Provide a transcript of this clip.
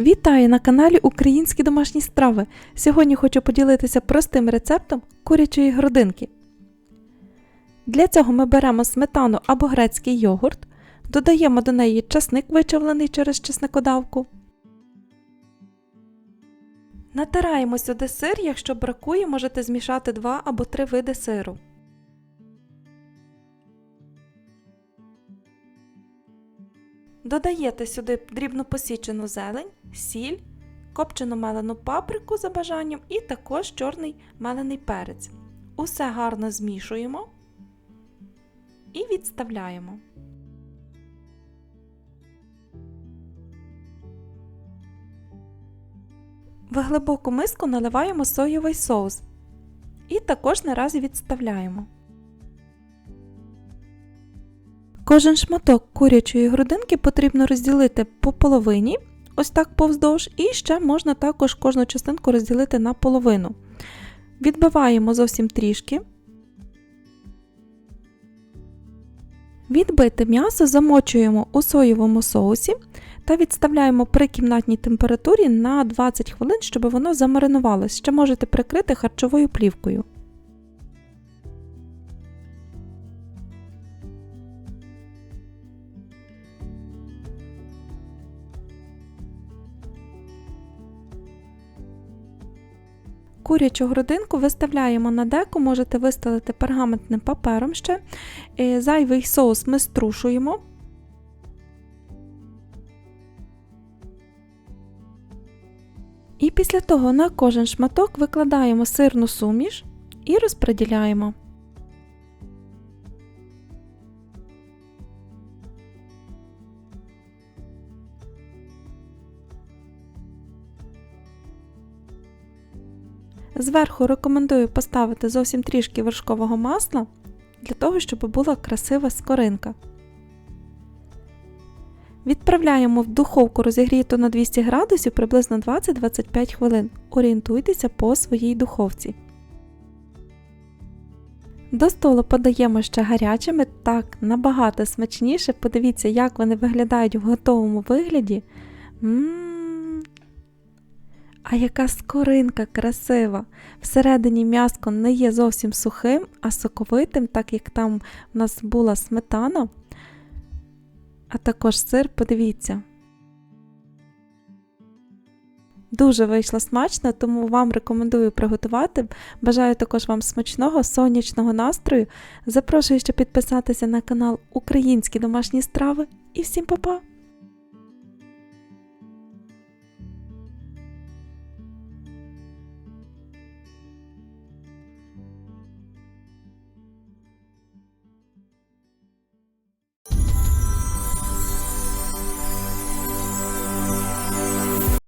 Вітаю на каналі Українські домашні страви. Сьогодні хочу поділитися простим рецептом курячої грудинки. Для цього ми беремо сметану або грецький йогурт, додаємо до неї часник, вичавлений через чесникодавку. Натираємо сюди сир, якщо бракує, можете змішати 2 або 3 види сиру. Додаєте сюди дрібно посічену зелень, сіль, копчену мелену паприку за бажанням і також чорний мелений перець. Усе гарно змішуємо і відставляємо. В глибоку миску наливаємо соєвий соус і також наразі відставляємо. Кожен шматок курячої грудинки потрібно розділити по половині, ось так повздовж, і ще можна також кожну частинку розділити на половину. Відбиваємо зовсім трішки. Відбите м'ясо замочуємо у соєвому соусі та відставляємо при кімнатній температурі на 20 хвилин, щоб воно замаринувалось. Ще можете прикрити харчовою плівкою. Курячу грудинку виставляємо на деко, можете виставити пергаментним папером ще. Е, Зайвий соус ми струшуємо. І після того на кожен шматок викладаємо сирну суміш і розподіляємо. Зверху рекомендую поставити зовсім трішки вершкового масла для того, щоб була красива скоринка. Відправляємо в духовку розігріту на 200 градусів приблизно 20-25 хвилин. Орієнтуйтеся по своїй духовці. До столу подаємо ще гарячими, так набагато смачніше. Подивіться, як вони виглядають в готовому вигляді. Ммм. А яка скоринка красива! Всередині м'яско не є зовсім сухим, а соковитим, так як там в нас була сметана. А також сир, подивіться. Дуже вийшло смачно, тому вам рекомендую приготувати. Бажаю також вам смачного сонячного настрою. Запрошую ще підписатися на канал Українські домашні страви і всім па-па!